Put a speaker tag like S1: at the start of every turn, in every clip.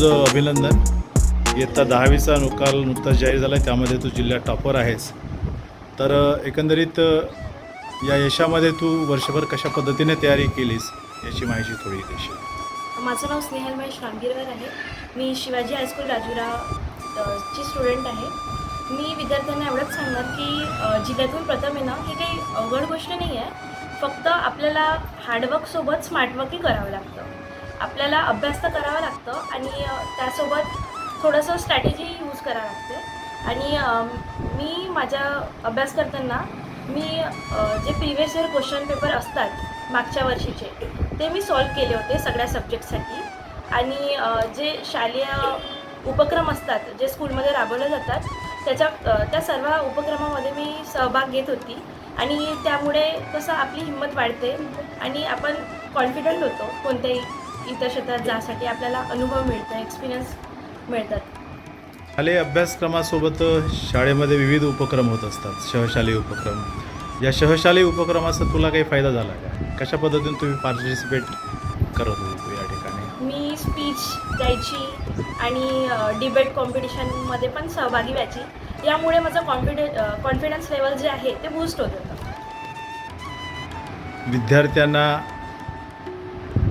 S1: तुझं अभिनंदन. इयत्ता दहावीचा निकाल नुकताच जाहीर झाला आहे त्यामध्ये तू जिल्ह्यात टॉपर आहेस. तर एकंदरीत या यशामध्ये तू वर्षभर कशा पद्धतीने तयारी केलीस याची माहिती थोडी देशील.
S2: माझं नाव स्नेहल महेश रामगिरवर आहे. मी शिवाजी हायस्कूल राजुरा ची स्टुडंट आहे. मी विद्यार्थ्यांना एवढंच सांगणार की जिल्ह्यातून प्रथम येणं ही काही अवघड गोष्ट नाही आहे फक्त आपल्याला हार्डवर्कसोबत स्मार्टवर्कही करावं लागतं. आपल्याला अभ्यास तर करावा लागतं आणि त्यासोबत थोडंसं स्ट्रॅटेजी यूज करावं लागते. आणि मी माझ्या अभ्यास करताना मी जे प्रिवियस इयर क्वेश्चन पेपर असतात मागच्या वर्षीचे ते मी सॉल्व केले होते सगळ्या सब्जेक्टसाठी आणि जे शालेय उपक्रम असतात जे स्कूलमध्ये राबवले जातात त्याच्या त्या सर्व उपक्रमामध्ये मी सहभाग घेत होती. आणि त्यामुळे कसं आपली हिंमत वाढते आणि आपण कॉन्फिडंट होतो कोणत्याही इतर क्षेत्रात जासाठी आपल्याला अनुभव मिळतो एक्सपिरियन्स मिळतात.
S1: शालेय अभ्यासक्रमासोबत शाळेमध्ये विविध उपक्रम होत असतात. सहशालेय उपक्रम. या सहशालेय उपक्रमाचा तुला काही फायदा झाला का? कशा पद्धतीने तुम्ही पार्टिसिपेट करत होती या ठिकाणी?
S2: मी स्पीच द्यायची आणि डिबेट कॉम्पिटिशनमध्ये पण सहभागी व्हायची. यामुळे माझं कॉन्फिडे कॉन्फिडन्स लेवल जे आहे ते बूस्ट होत होतं.
S1: विद्यार्थ्यांना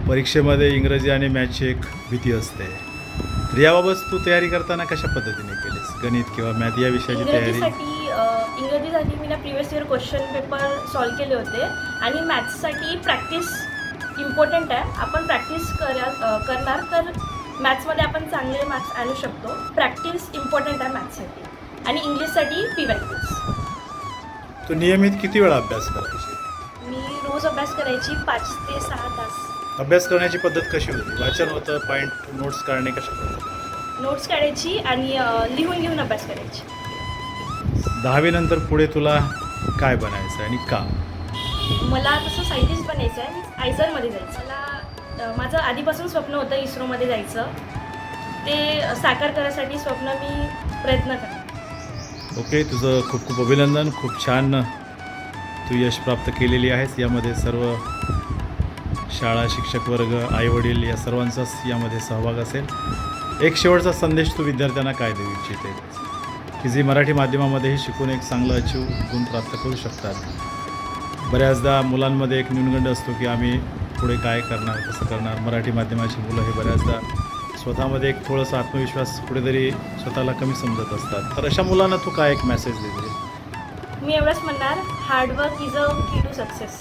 S1: परीक्षेमध्ये इंग्रजी आणि मॅथची एक भीती असते. तर याबाबत तू तयारी करताना कशा पद्धतीने केलीस? गणित किंवा मॅथ या विषयाची तयारी?
S2: इंग्रजीसाठी मी ना previous year question paper solve केले होते. आणि मॅथ्ससाठी प्रॅक्टिस इम्पॉर्टंट आहे. आपण प्रॅक्टिस करणार तर मॅथ्समध्ये आपण चांगले मार्क्स आणू शकतो. प्रॅक्टिस इम्पॉर्टंट आहे मॅथ्ससाठी. आणि इंग्लिशसाठी पी वाय
S1: तू नियमित किती वेळा अभ्यास करायची
S2: मी रोज अभ्यास करायची पाच ते सहा तास.
S1: अभ्यास करण्याची पद्धत कशी होती? वाचन होतं पॉईंट नोट्स काढणे कशा
S2: नोट्स काढायची आणि अ, लिहून लिहून अभ्यास करायची.
S1: दहावीनंतर पुढे तुला काय बनायचं आणि का?
S2: मला तसं सायंटिस्ट बनायचं आहे. आयसरमध्ये जायचं. मला अ, माझं आधीपासून स्वप्न होतं इस्रोमध्ये जायचं. ते साकार करण्यासाठी स्वप्न मी प्रयत्न करते.
S1: ओके तुझं खूप खूप अभिनंदन. खूप छान तू यश प्राप्त केलेली आहेस. यामध्ये सर्व शाळा शिक्षक वर्ग आईवडील या सर्वांचाच यामध्ये सहभाग असेल. एक शेवटचा संदेश तू विद्यार्थ्यांना काय देऊ इच्छिते? की जी मराठी माध्यमामध्येही शिकून एक चांगलं अचीव गुण प्राप्त करू शकतात. बऱ्याचदा मुलांमध्ये एक न्यूनगंड असतो की आम्ही पुढे काय करणार कसं करणार? मराठी माध्यमाची मुलं हे बऱ्याचदा स्वतःमध्ये एक थोडंसं आत्मविश्वास कुठेतरी स्वतःला कमी समजत असतात. तर अशा मुलांना तू काय एक मेसेज देते
S2: मी एवढंच म्हणणार. Hard work is a key to success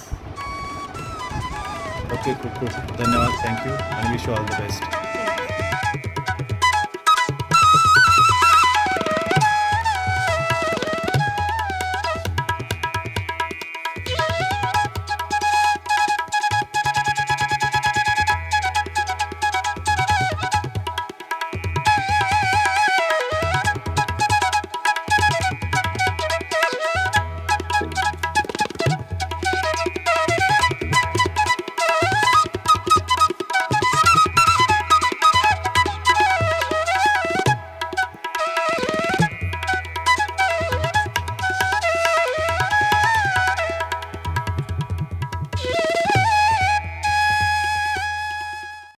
S1: Okay, cool, cool. Uh, thank you, and wish you all the best.